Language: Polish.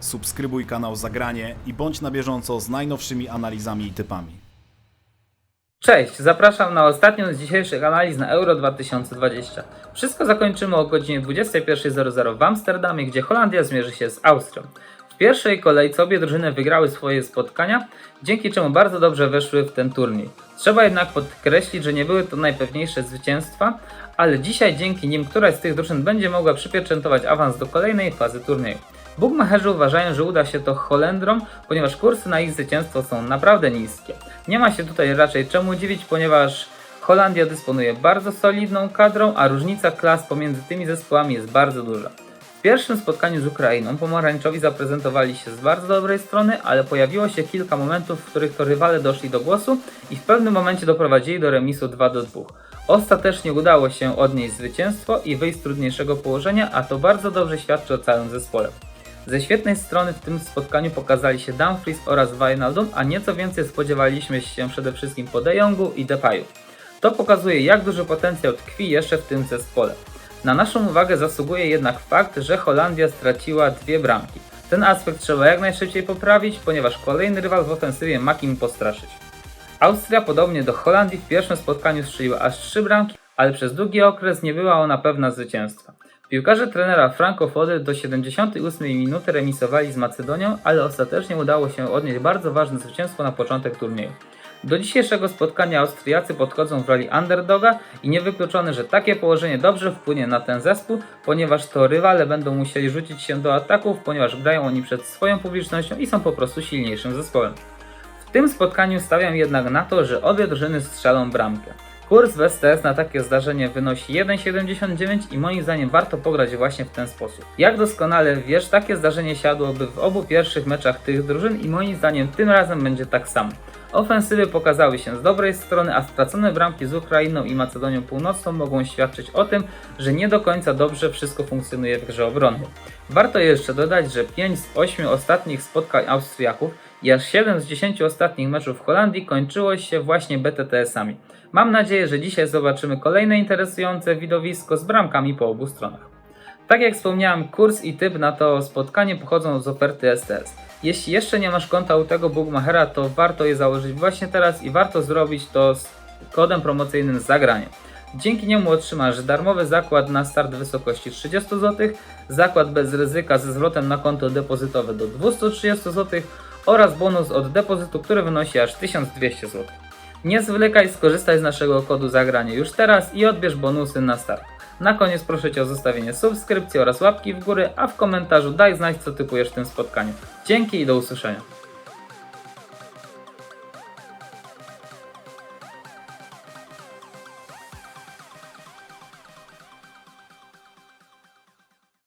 subskrybuj kanał Zagranie i bądź na bieżąco z najnowszymi analizami i typami. Cześć, zapraszam na ostatnią z dzisiejszych analiz na Euro 2020. Wszystko zakończymy o godzinie 21.00 w Amsterdamie, gdzie Holandia zmierzy się z Austrią. W pierwszej kolejce obie drużyny wygrały swoje spotkania, dzięki czemu bardzo dobrze weszły w ten turniej. Trzeba jednak podkreślić, że nie były to najpewniejsze zwycięstwa, ale dzisiaj dzięki nim któraś z tych drużyn będzie mogła przypieczętować awans do kolejnej fazy turnieju. Bookmacherzy uważają, że uda się to Holendrom, ponieważ kursy na ich zwycięstwo są naprawdę niskie. Nie ma się tutaj raczej czemu dziwić, ponieważ Holandia dysponuje bardzo solidną kadrą, a różnica klas pomiędzy tymi zespołami jest bardzo duża. W pierwszym spotkaniu z Ukrainą pomarańczowi zaprezentowali się z bardzo dobrej strony, ale pojawiło się kilka momentów, w których to rywale doszli do głosu i w pewnym momencie doprowadzili do remisu 2 do 2. Ostatecznie udało się odnieść zwycięstwo i wyjść z trudniejszego położenia, a to bardzo dobrze świadczy o całym zespole. Ze świetnej strony w tym spotkaniu pokazali się Dumfries oraz Wijnaldum, a nieco więcej spodziewaliśmy się przede wszystkim po De Jongu i Depayu. To pokazuje jak duży potencjał tkwi jeszcze w tym zespole. Na naszą uwagę zasługuje jednak fakt, że Holandia straciła dwie bramki. Ten aspekt trzeba jak najszybciej poprawić, ponieważ kolejny rywal w ofensywie ma kim postraszyć. Austria podobnie do Holandii w pierwszym spotkaniu strzeliła aż 3 bramki, ale przez długi okres nie była ona pewna zwycięstwa. Piłkarze trenera Franco Fody do 78 minuty remisowali z Macedonią, ale ostatecznie udało się odnieść bardzo ważne zwycięstwo na początek turnieju. Do dzisiejszego spotkania Austriacy podchodzą w roli underdoga i niewykluczone, że takie położenie dobrze wpłynie na ten zespół, ponieważ to rywale będą musieli rzucić się do ataków, ponieważ grają oni przed swoją publicznością i są po prostu silniejszym zespołem. W tym spotkaniu stawiam jednak na to, że obie drużyny strzelą bramkę. Kurs w STS na takie zdarzenie wynosi 1,79 i moim zdaniem warto pograć właśnie w ten sposób. Jak doskonale wiesz, takie zdarzenie siadłoby w obu pierwszych meczach tych drużyn i moim zdaniem tym razem będzie tak samo. Ofensywy pokazały się z dobrej strony, a stracone bramki z Ukrainą i Macedonią Północną mogą świadczyć o tym, że nie do końca dobrze wszystko funkcjonuje w grze obronnej. Warto jeszcze dodać, że 5 z 8 ostatnich spotkań Austriaków i aż 7 z 10 ostatnich meczów w Holandii kończyło się właśnie BTTS-ami. Mam nadzieję, że dzisiaj zobaczymy kolejne interesujące widowisko z bramkami po obu stronach. Tak jak wspomniałem, kurs i typ na to spotkanie pochodzą z oferty STS. Jeśli jeszcze nie masz konta u tego Bookmachera, to warto je założyć właśnie teraz i warto zrobić to z kodem promocyjnym zagranie. Dzięki niemu otrzymasz darmowy zakład na start w wysokości 30 zł, zakład bez ryzyka ze zwrotem na konto depozytowe do 230 zł oraz bonus od depozytu, który wynosi aż 1200 zł. Nie zwlekaj, skorzystaj z naszego kodu zagranie już teraz i odbierz bonusy na start. Na koniec proszę Cię o zostawienie subskrypcji oraz łapki w górę, a w komentarzu daj znać co typujesz w tym spotkaniu. Dzięki i do usłyszenia.